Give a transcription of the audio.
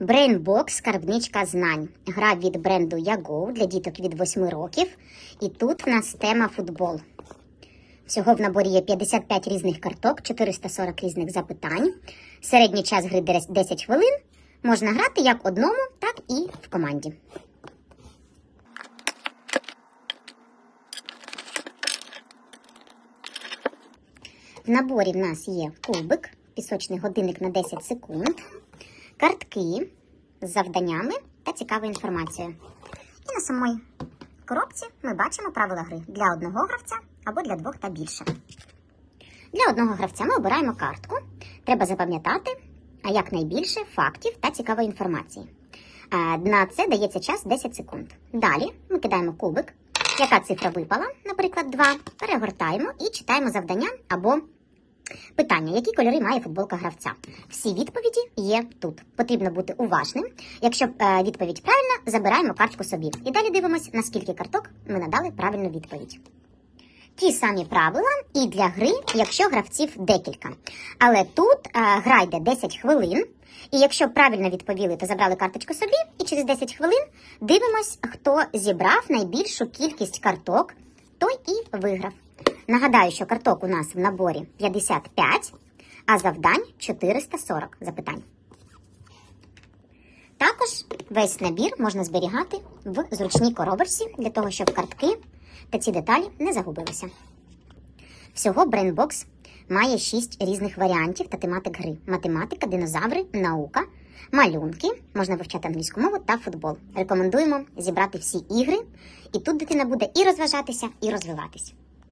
Brainbox скарбничка знань. Гра від бренду Yago для діток від 8 років. І тут в нас тема футбол. Всього в наборі є 55 різних карток, 440 різних запитань. Середній час гри 10 хвилин. Можна грати як одному, так і в команді. В наборі в нас є кубик, пісочний годинник на 10 секунд, картки з завданнями та цікавою інформацією. І на самій коробці ми бачимо правила гри для одного гравця або для двох та більше. Для одного гравця ми обираємо картку. Треба запам'ятати якнайбільше фактів та цікавої інформації. Е, На це дається час 10 секунд. Далі ми кидаємо кубик. Яка цифра випала, наприклад, 2, перегортаємо і читаємо завдання або питання, які кольори має футболка гравця. Всі відповіді є тут. Потрібно бути уважним. Якщо е, відповідь правильна, забираємо картку собі. І далі дивимося, наскільки карток ми надали правильну відповідь. Ті самі правила і для гри, якщо гравців декілька. Але тут е, гра йде 10 хвилин, і якщо правильно відповіли, то забрали карточку собі, і через 10 хвилин дивимось, хто зібрав найбільшу кількість карток, той і виграв. Нагадаю, що карток у нас в наборі 55, а завдань 440 запитань. Також весь набір можна зберігати в зручній коробочці для того, щоб картки та ці деталі не загубилися. Всього Brainbox має 6 різних варіантів та тематик гри: математика, динозаври, наука, малюнки, можна вивчати англійську мову та футбол. Рекомендуємо зібрати всі ігри, і тут дитина буде і розважатися, і розвиватись.